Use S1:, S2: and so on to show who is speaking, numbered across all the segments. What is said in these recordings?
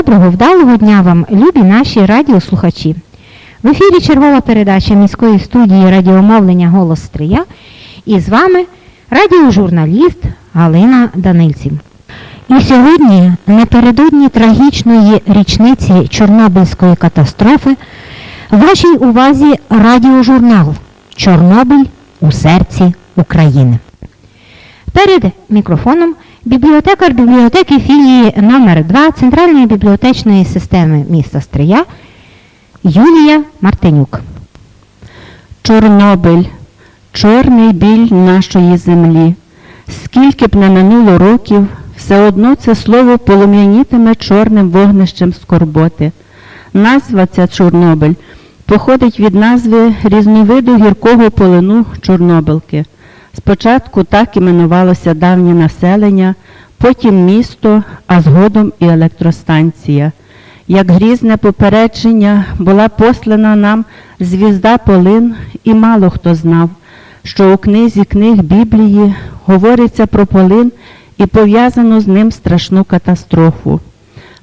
S1: Доброго вдалого дня вам, любі наші радіослухачі. В ефірі чергова передача міської студії радіомовлення Голос Стрия і з вами радіожурналіст Галина Данильців. І сьогодні, напередодні трагічної річниці Чорнобильської катастрофи, вашій увазі радіожурнал Чорнобиль у серці України. Перед мікрофоном бібліотекар бібліотеки філії номер 2 Центральної бібліотечної системи міста Стрия Юлія Мартинюк.
S2: Чорнобиль, чорний біль нашої землі. Скільки б не минуло років, все одно це слово полум'янітиме чорним вогнищем скорботи. Назва ця Чорнобиль походить від назви різновиду гіркого полину Чорнобилки. Спочатку так іменувалося давнє населення, потім місто, а згодом і електростанція. Як грізне попередження була послана нам звізда Полин, і мало хто знав, що у книзі книг Біблії говориться про полин і пов'язану з ним страшну катастрофу.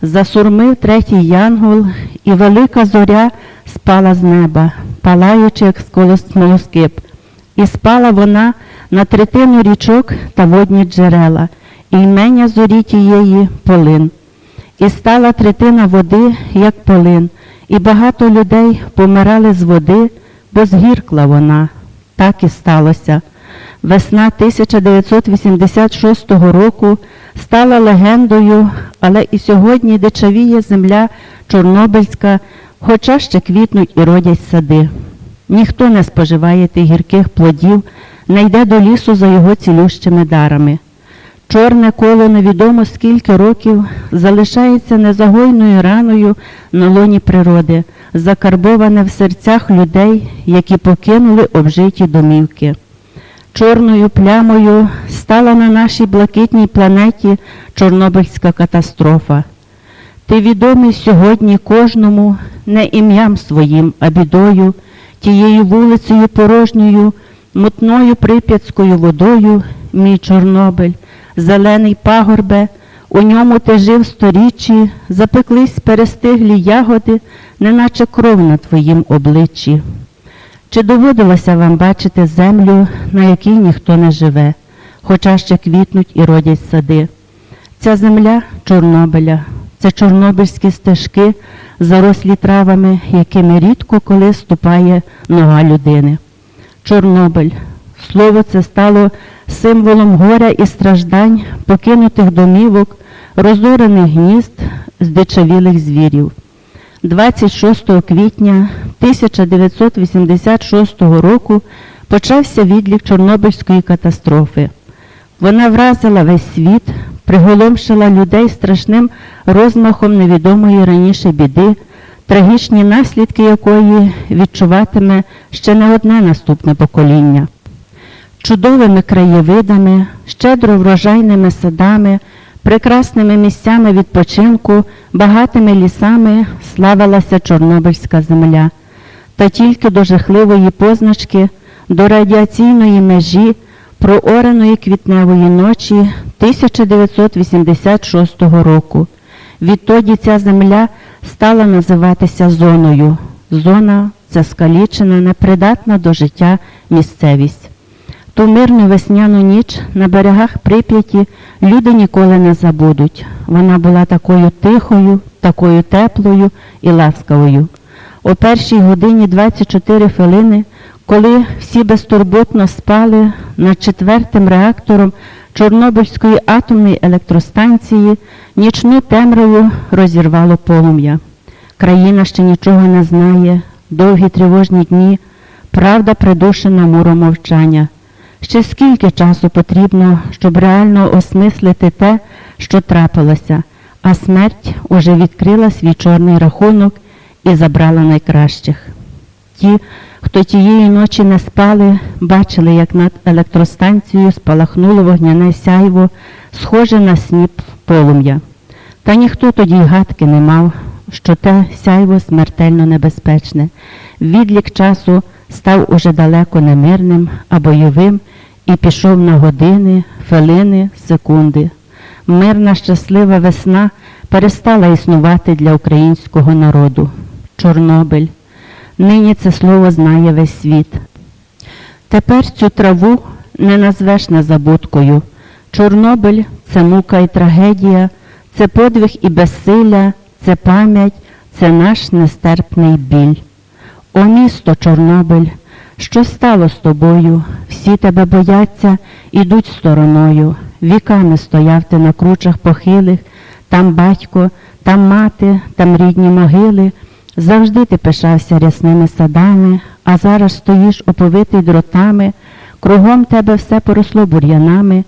S2: Засурмив третій янгол, і велика зоря спала з неба, палаючи, як смолоскип. І спала вона на третину річок та водні джерела, і імення зорі тієї полин. І стала третина води, як полин, і багато людей помирали з води, бо згіркла вона. Так і сталося. Весна 1986 року стала легендою, але і сьогодні дичавіє земля Чорнобильська, хоча ще квітнуть і родять сади. Ніхто не споживає тих гірких плодів, не йде до лісу за його цілющими дарами. Чорне коло невідомо скільки років залишається незагойною раною на лоні природи, закарбоване в серцях людей, які покинули обжиті домівки. Чорною плямою стала на нашій блакитній планеті Чорнобильська катастрофа. Ти відомий сьогодні кожному не ім'ям своїм, а бідою, тією вулицею порожньою, мутною прип'ятською водою, мій Чорнобиль, зелений пагорбе, у ньому ти жив сторіччі, запеклись перестиглі ягоди, неначе кров на твоїм обличчі. Чи доводилося вам бачити землю, на якій ніхто не живе, хоча ще квітнуть і родять сади? Ця земля Чорнобиля, це чорнобильські стежки, зарослі травами, якими рідко коли ступає нога людини. Чорнобиль. Слово це стало символом горя і страждань, покинутих домівок, розорених гнізд, здичавілих звірів. 26 квітня 1986 року почався відлік Чорнобильської катастрофи. Вона вразила весь світ, приголомшила людей страшним розмахом невідомої раніше біди, трагічні наслідки якої відчуватиме ще не одне наступне покоління. Чудовими краєвидами, щедро врожайними садами, прекрасними місцями відпочинку, багатими лісами славилася Чорнобильська земля. Та тільки до жахливої позначки, до радіаційної межі, проореної квітневої ночі 1986 року. Відтоді ця земля стала називатися зоною. Зона це скалічена, непридатна до життя місцевість. Ту мирну весняну ніч на берегах Прип'яті люди ніколи не забудуть. Вона була такою тихою, такою теплою і ласкавою. О першій годині 24 хвилини, коли всі безтурботно спали над четвертим реактором Чорнобильської атомної електростанції, нічну темряву розірвало полум'я. Країна ще нічого не знає, довгі тривожні дні, правда придушена муром мовчання. Ще скільки часу потрібно, щоб реально осмислити те, що трапилося, а смерть уже відкрила свій чорний рахунок і забрала найкращих. Ті, хто тієї ночі не спали, бачили, як над електростанцією спалахнуло вогняне сяйво, схоже на сніп полум'я. Та ніхто тоді й гадки не мав, що те сяйво смертельно небезпечне. Відлік часу став уже далеко не мирним, а бойовим і пішов на години, хвилини, секунди. мирна щаслива весна перестала існувати для українського народу. Чорнобиль. Нині це слово знає весь світ. Тепер цю траву не назвеш незабудкою. Чорнобиль це мука і трагедія, це подвиг і безсилля, це пам'ять, це наш нестерпний біль. О місто Чорнобиль, що стало з тобою? Всі тебе бояться, ідуть стороною. Віками стояв ти на кручах похилих, там батько, там мати, там рідні могили. Завжди ти пишався рясними садами, а зараз стоїш оповитий дротами, кругом тебе все поросло бур'янами,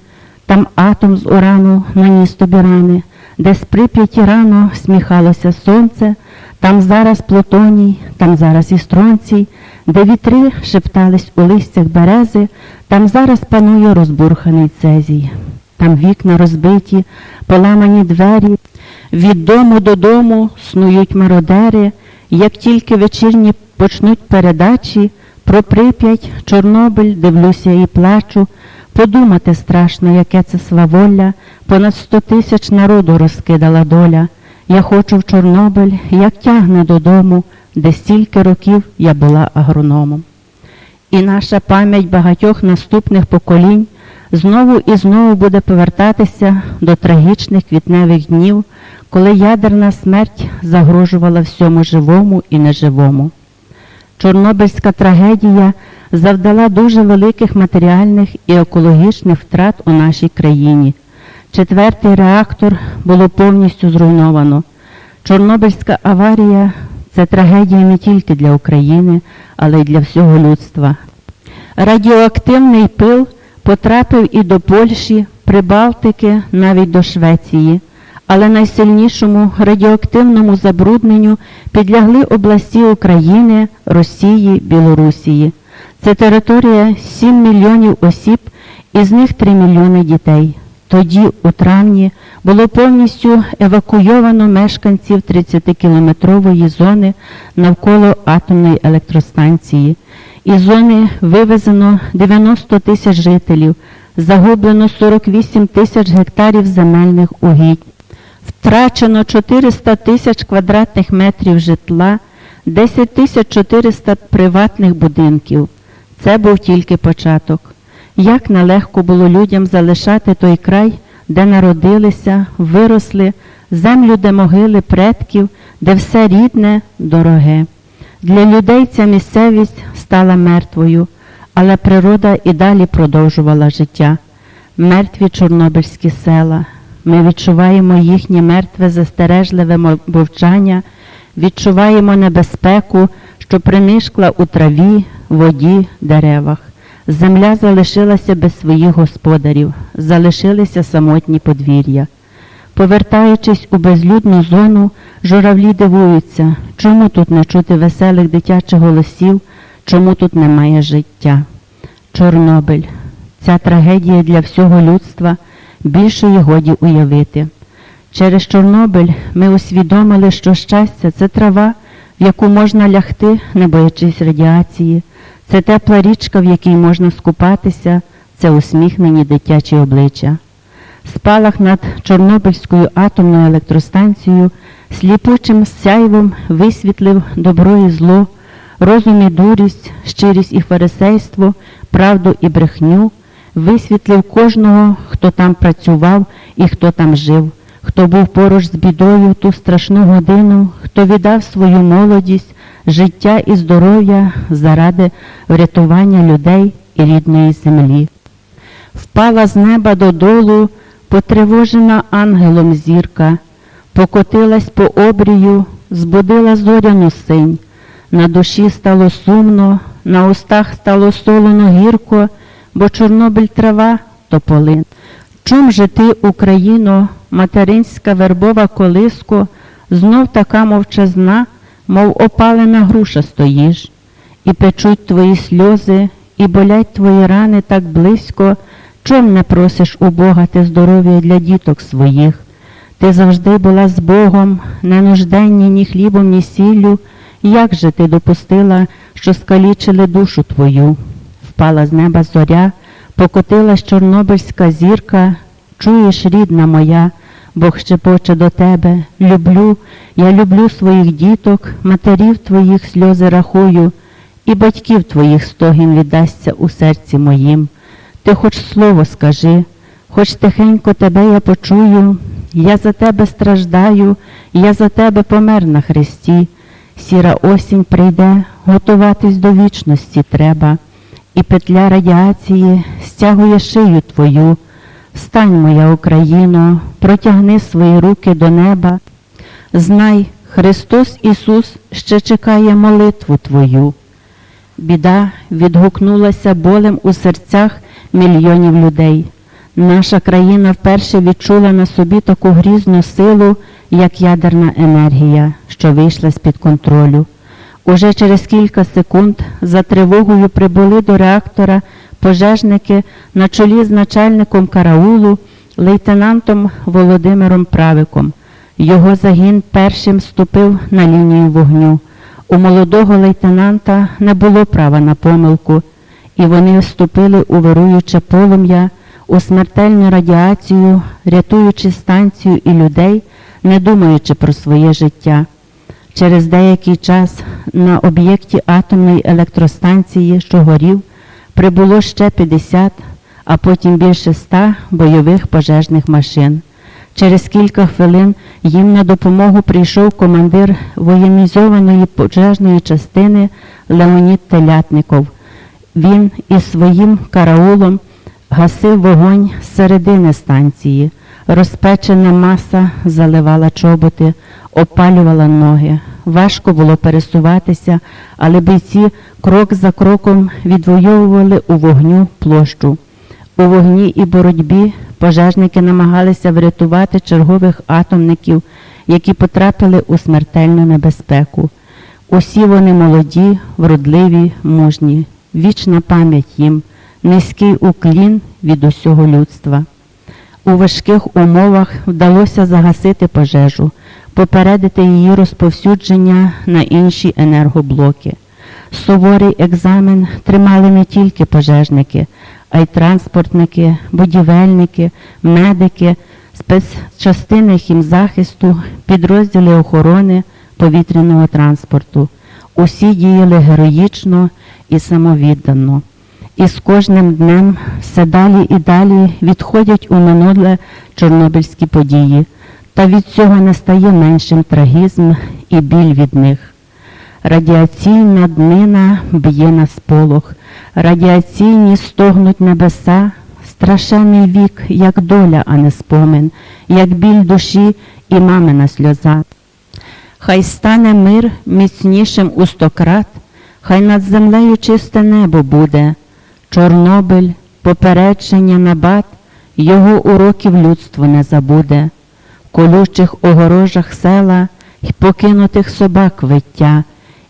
S2: там атом з урану наніс тобі рани, де з прип'яті рано сміхалося сонце, там зараз плутоній, там зараз і стронцій, де вітри шептались у листях берези, там зараз панує розбурханий цезій, там вікна розбиті, поламані двері, від дому додому снують мародери, як тільки вечірні почнуть передачі, про прип'ять, Чорнобиль, дивлюся і плачу, подумати страшно, яке це сваволля, понад сто тисяч народу розкидала доля. Я хочу в Чорнобиль, як тягне додому, де стільки років я була агрономом. І наша пам'ять багатьох наступних поколінь знову і знову буде повертатися до трагічних квітневих днів, коли ядерна смерть загрожувала всьому живому і неживому. Чорнобильська трагедія завдала дуже великих матеріальних і екологічних втрат у нашій країні. Четвертий реактор було повністю зруйновано. Чорнобильська аварія це трагедія не тільки для України, але й для всього людства. Радіоактивний пил потрапив і до Польщі, Прибалтики, навіть до Швеції. Але найсильнішому радіоактивному забрудненню підлягли області України, Росії, Білорусії. Це територія 7 мільйонів осіб, із них 3 мільйони дітей. Тоді, у травні, було повністю евакуйовано мешканців 30-кілометрової зони навколо атомної електростанції. Із зони вивезено 90 тисяч жителів, загублено 48 тисяч гектарів земельних угідь. Втрачено 400 тисяч квадратних метрів житла, 10 тисяч 400 приватних будинків. Це був тільки початок. Як нелегко було людям залишати той край, де народилися, виросли, землю, де могили предків, де все рідне, дороге. Для людей ця місцевість стала мертвою, але природа і далі продовжувала життя. Мертві чорнобильські села. Ми відчуваємо їхнє мертве застережливе мовчання, відчуваємо небезпеку, що принишкла у траві, воді, деревах. Земля залишилася без своїх господарів, залишилися самотні подвір'я. Повертаючись у безлюдну зону, журавлі дивуються, чому тут не чути веселих дитячих голосів, чому тут немає життя. Чорнобиль. Ця трагедія для всього людства більше й годі уявити. Через Чорнобиль ми усвідомили, що щастя це трава, в яку можна лягти, не боячись радіації, це тепла річка, в якій можна скупатися, це усміхнені дитячі обличчя. Спалах над Чорнобильською атомною електростанцією сліпучим сяйвом висвітлив добро і зло, розум і дурість, щирість і фарисейство, правду і брехню, висвітлив кожного, хто там працював і хто там жив, хто був поруч з бідою в ту страшну годину, хто віддав свою молодість, життя і здоров'я заради врятування людей і рідної землі. Впала з неба додолу, потривожена ангелом зірка, покотилась по обрію, збудила зоряну синь. На душі стало сумно, на устах стало солоно гірко, бо Чорнобиль трава то полин. Чом же ти, Україно, материнська вербова колиско, знов така мовчазна, мов опалена груша стоїш, і печуть твої сльози, і болять твої рани так близько, чом не просиш у Бога ти здоров'я для діток своїх? Ти завжди була з Богом, не нужденні ні хлібом, ні сіллю. Як же ти допустила, що скалічили душу твою? Впала з неба зоря, покотилась чорнобильська зірка, чуєш, рідна моя, Бог щепоче до тебе, люблю, я люблю своїх діток, матерів твоїх сльози рахую, і батьків твоїх стогін віддасться у серці моїм. Ти хоч слово скажи, хоч тихенько тебе я почую, я за тебе страждаю, я за тебе помер на хресті. Сіра осінь прийде, готуватись до вічності треба, і петля радіації стягує шию твою. Встань, моя Україно, протягни свої руки до неба. Знай, Христос Ісус ще чекає молитву Твою. Біда відгукнулася болем у серцях мільйонів людей. Наша країна вперше відчула на собі таку грізну силу, як ядерна енергія, що вийшла з-під контролю. Уже через кілька секунд за тривогою прибули до реактора пожежники на чолі з начальником караулу, лейтенантом Володимиром Правиком. Його загін першим вступив на лінію вогню. У молодого лейтенанта не було права на помилку, і вони вступили у вируюче полум'я, у смертельну радіацію, рятуючи станцію і людей, не думаючи про своє життя. Через деякий час на об'єкті атомної електростанції, що горів, прибуло ще 50, а потім більше 100 бойових пожежних машин. Через кілька хвилин їм на допомогу прийшов командир воєнізованої пожежної частини Леонід Телятников. Він із своїм караулом гасив вогонь з середини станції. Розпечена маса заливала чоботи, опалювала ноги. Важко було пересуватися, але бійці крок за кроком відвоювали у вогню площу. У вогні і боротьбі пожежники намагалися врятувати чергових атомників, які потрапили у смертельну небезпеку. Усі вони молоді, вродливі, мужні, вічна пам'ять їм, низький уклін від усього людства. У важких умовах вдалося загасити пожежу, попередити її розповсюдження на інші енергоблоки. Суворий екзамен тримали не тільки пожежники, а й транспортники, будівельники, медики, спецчастини хімзахисту, підрозділи охорони повітряного транспорту. Усі діяли героїчно і самовіддано. І з кожним днем все далі і далі відходять у минуле чорнобильські події, та від цього не стає меншим трагізм і біль від них. Радіаційна днина б'є на сполох, радіаційні стогнуть небеса, страшенний вік, як доля, а не спомин, як біль душі і мамина сльоза. Хай стане мир міцнішим у стократ, хай над землею чисте небо буде. Чорнобиль, попередження набат, його уроків людство не забуде. Колючих огорожах села й покинутих собак виття,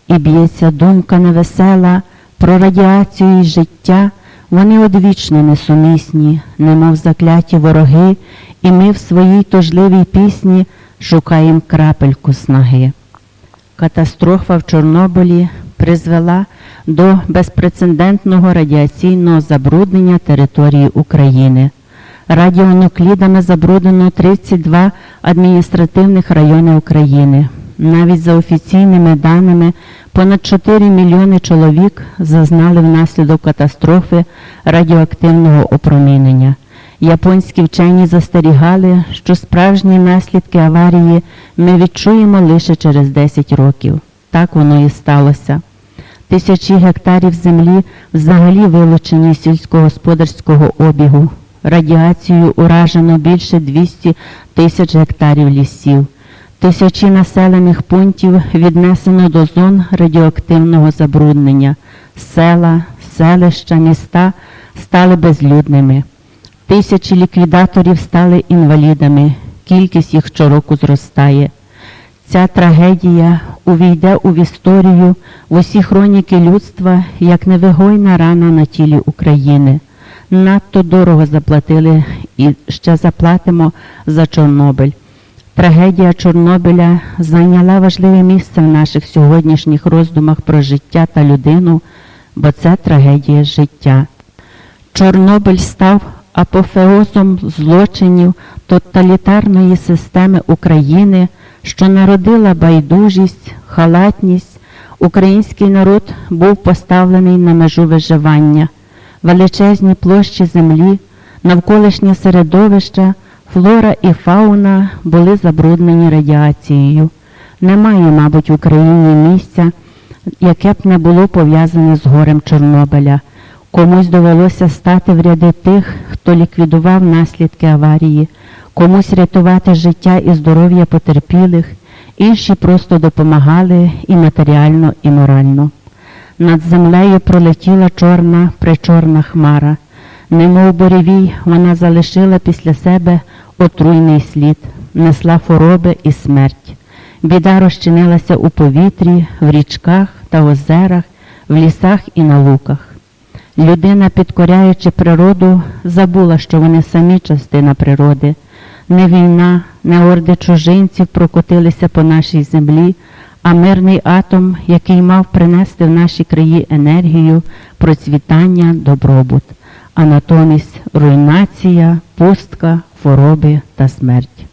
S2: і б'ється думка невесела про радіацію й життя, вони одвічно несумісні, немов закляті вороги, і ми в своїй тужливій пісні шукаємо крапельку снаги. Катастрофа в Чорнобилі призвела до безпрецедентного радіаційного забруднення території України. Радіонуклідами забруднено 32 адміністративних райони України. Навіть за офіційними даними, понад 4 мільйони чоловік зазнали внаслідок катастрофи радіоактивного опромінення. Японські вчені застерігали, що справжні наслідки аварії ми відчуємо лише через 10 років. Так воно і сталося. Тисячі гектарів землі взагалі вилучені сільськогосподарського обігу. Радіацією уражено більше 200 тисяч гектарів лісів. Тисячі населених пунктів віднесено до зон радіоактивного забруднення. Села, селища, міста стали безлюдними. Тисячі ліквідаторів стали інвалідами. Кількість їх щороку зростає. Ця трагедія увійде у історію в усі хроніки людства як невигойна рана на тілі України. Надто дорого заплатили і ще заплатимо за Чорнобиль. Трагедія Чорнобиля зайняла важливе місце в наших сьогоднішніх роздумах про життя та людину, бо це трагедія життя. Чорнобиль став апофеозом злочинів тоталітарної системи України, що народила байдужість, халатність, український народ був поставлений на межу виживання. Величезні площі землі, навколишнє середовище, флора і фауна були забруднені радіацією. Немає, мабуть, в Україні місця, яке б не було пов'язане з горем Чорнобиля. Комусь довелося стати в ряди тих, хто ліквідував наслідки аварії, комусь рятувати життя і здоров'я потерпілих, інші просто допомагали і матеріально, і морально. Над землею пролетіла чорна причорна хмара. Немов буревій, вона залишила після себе отруйний слід, несла хвороби і смерть. Біда розчинилася у повітрі, в річках та озерах, в лісах і на луках. Людина, підкоряючи природу, забула, що вони самі частина природи. Не війна, не орди чужинців прокотилися по нашій землі, а мирний атом, який мав принести в наші краї енергію, процвітання, добробут, а натомість руйнація, пустка, хвороби та смерть.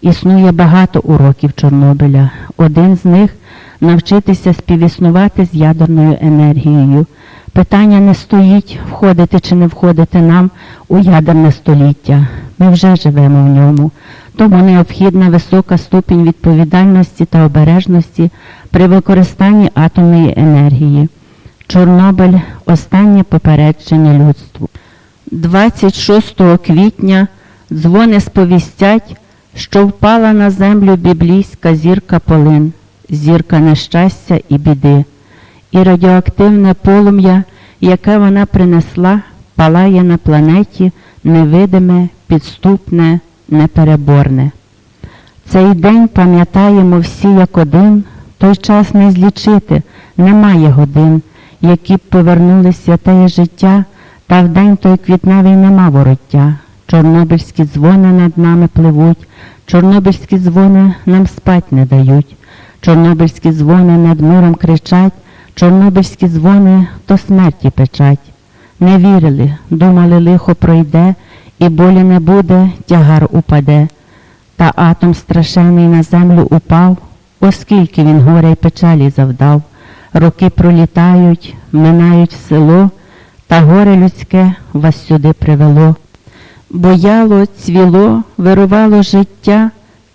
S2: Існує багато уроків Чорнобиля. Один з них навчитися співіснувати з ядерною енергією. Питання не стоїть, входити чи не входити нам у ядерне століття. Ми вже живемо в ньому. Тому необхідна висока ступінь відповідальності та обережності при використанні атомної енергії. Чорнобиль останнє попередження людству. 26 квітня дзвони сповістять, що впала на землю біблійська зірка полин, зірка нещастя і біди, і радіоактивне полум'я, яке вона принесла, палає на планеті невидиме, підступне, непереборне. Цей день пам'ятаємо всі як один, той час не злічити, немає годин, які б повернули святеє життя, та в день той квітневий нема вороття. Чорнобильські дзвони над нами пливуть, чорнобильські дзвони нам спать не дають, чорнобильські дзвони над миром кричать, чорнобильські дзвони то смерті печать. Не вірили, думали, лихо пройде, і болі не буде, тягар упаде. Та атом страшенний на землю упав, оскільки він горя й печалі завдав. Роки пролітають, минають село, та горе людське вас сюди привело. Бояло, цвіло, вирувало життя,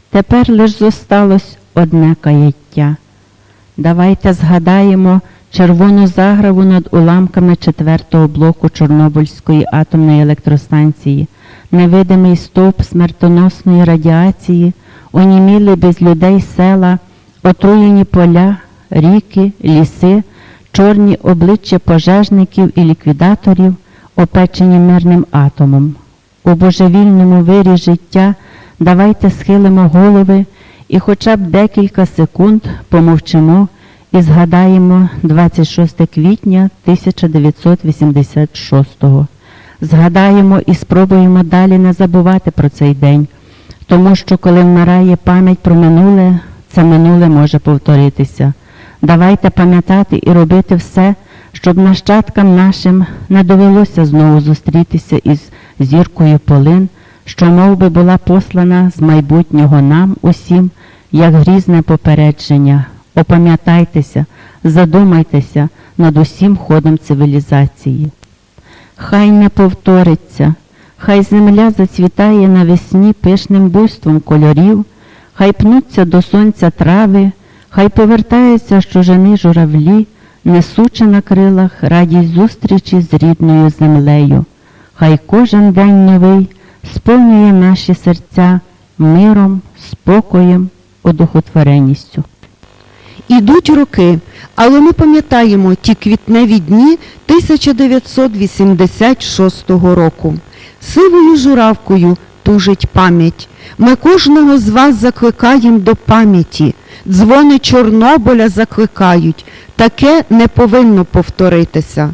S2: тепер лиш зосталось одне каяття. Давайте згадаємо червону заграву над уламками четвертого блоку Чорнобильської атомної електростанції, невидимий стовп смертоносної радіації, оніміли без людей села, отруєні поля, ріки, ліси, чорні обличчя пожежників і ліквідаторів, опечені мирним атомом. У божевільному вирі життя давайте схилимо голови і хоча б декілька секунд помовчимо і згадаємо 26 квітня 1986-го. Згадаємо і спробуємо далі не забувати про цей день, тому що коли вмирає пам'ять про минуле, це минуле може повторитися. Давайте пам'ятати і робити все, щоб нащадкам нашим не довелося знову зустрітися із зіркою полин, що мов би була послана з майбутнього нам усім, як грізне попередження. Опам'ятайтеся, задумайтеся над усім ходом цивілізації. Хай не повториться, хай земля зацвітає навесні пишним буйством кольорів, хай пнуться до сонця трави, хай повертаються з чужини журавлі, несучи на крилах радість зустрічі з рідною землею. Хай кожен день новий сповнює наші серця миром, спокоєм, одухотвореністю.
S3: Ідуть роки, але ми пам'ятаємо ті квітневі дні 1986 року. Сивою журавкою тужить пам'ять. Ми кожного з вас закликаємо до пам'яті. Дзвони Чорнобиля закликають. Таке не повинно повторитися.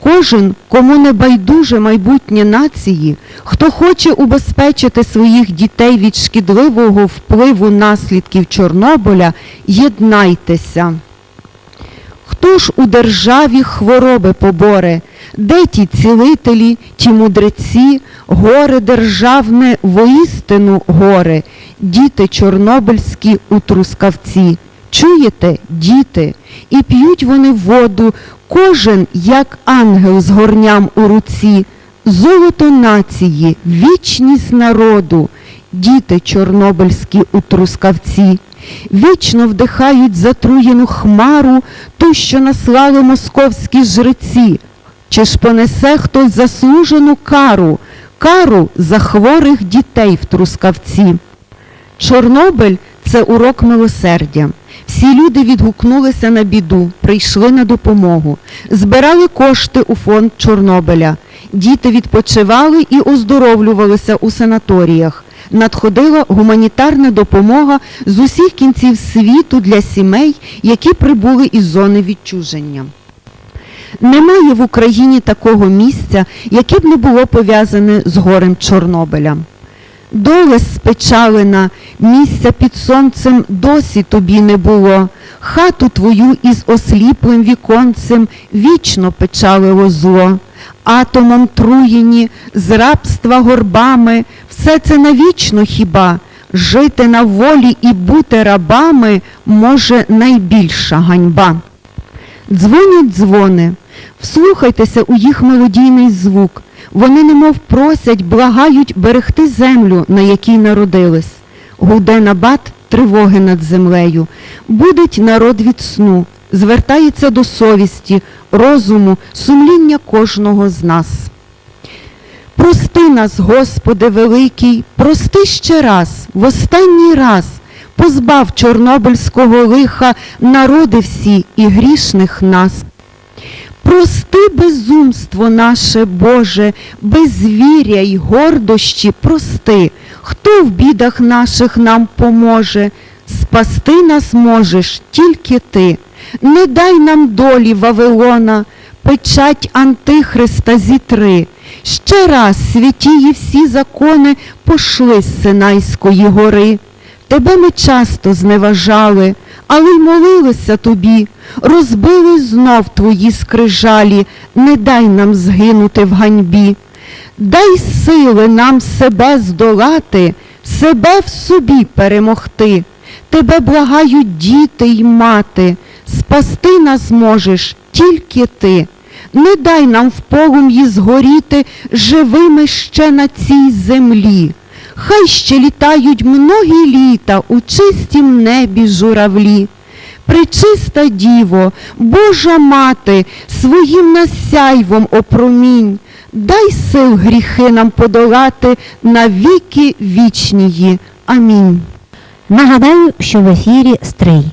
S3: Кожен, кому не байдуже майбутнє нації, хто хоче убезпечити своїх дітей від шкідливого впливу наслідків Чорнобиля, єднайтеся. Хто ж у державі хвороби поборе? Де ті цілителі, ті мудреці, горе державне воістину горе, діти чорнобильські у трускавці. Чуєте, діти, і п'ють вони воду, кожен, як ангел з горням у руці, золото нації, вічність народу, діти чорнобильські у трускавці. Вічно вдихають затруєну хмару, ту, що наслали московські жреці. Чи ж понесе хтось заслужену кару, кару за хворих дітей в трускавці? Чорнобиль це урок милосердя. Всі люди відгукнулися на біду, прийшли на допомогу, збирали кошти у фонд Чорнобиля. Діти відпочивали і оздоровлювалися у санаторіях. Надходила гуманітарна допомога з усіх кінців світу для сімей, які прибули із зони відчуження. Немає в Україні такого місця, яке б не було пов'язане з горем Чорнобиля. Доле спечалена, місця під сонцем досі тобі не було. Хату твою із осліплим віконцем вічно печалило зло. Атомом труєні, з рабства горбами, все це навічно хіба. Жити на волі і бути рабами може найбільша ганьба. Дзвонять дзвони, вслухайтеся у їх мелодійний звук. Вони немов просять, благають берегти землю, на якій народились. Гуде набат тривоги над землею. Будить народ від сну, звертається до совісті, розуму, сумління кожного з нас. Прости нас, Господи великий, прости ще раз, в останній раз, позбав чорнобильського лиха народи всі і грішних нас. Прости безумство наше, Боже, безвір'я й гордощі прости, хто в бідах наших нам поможе, спасти нас можеш тільки ти. Не дай нам долі Вавилона, печать Антихриста зітри. Ще раз святії всі закони пошли з Синайської гори. Тебе ми часто зневажали, але й молилися тобі, розбили знов твої скрижалі, не дай нам згинути в ганьбі. Дай сили нам себе здолати, себе в собі перемогти. Тебе благають діти й мати, спасти нас можеш тільки ти. Не дай нам в полум'ї згоріти живими ще на цій землі. Хай ще літають многі літа у чистім небі журавлі. Пречиста діво, Божа мати, своїм насяйвом опромінь, дай сил гріхи нам подолати на віки вічнії. Амінь.
S1: Нагадаю, що в ефірі Стрий.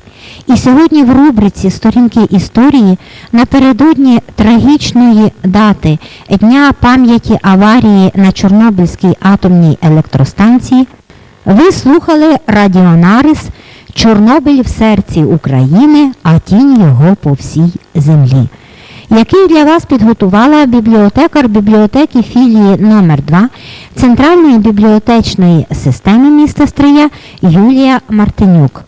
S1: І сьогодні в рубриці Сторінки історії напередодні трагічної дати Дня пам'яті аварії на Чорнобильській атомній електростанції ви слухали радіонарис Чорнобиль в серці України, а тінь його по всій землі який для вас підготувала бібліотекар бібліотеки філії номер 2 Центральної бібліотечної системи міста Стрия Юлія Мартинюк.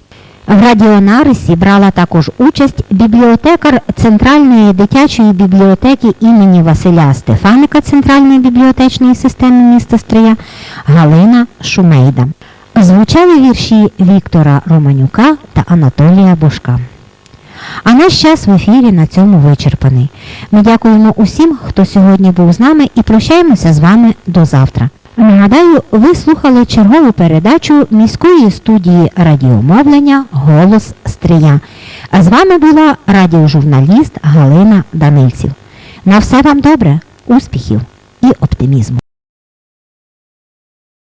S1: В радіонарисі брала також участь бібліотекар Центральної дитячої бібліотеки імені Василя Стефаника Центральної бібліотечної системи міста Стрия Галина Шумейда. Звучали вірші Віктора Романюка та Анатолія Бошка. А наш час в ефірі на цьому вичерпаний. Ми дякуємо усім, хто сьогодні був з нами і прощаємося з вами до завтра. Нагадаю, ви слухали чергову передачу міської студії радіомовлення Голос Стрия. А з вами була радіожурналіст Галина Данильців. На все вам добре, успіхів і оптимізму.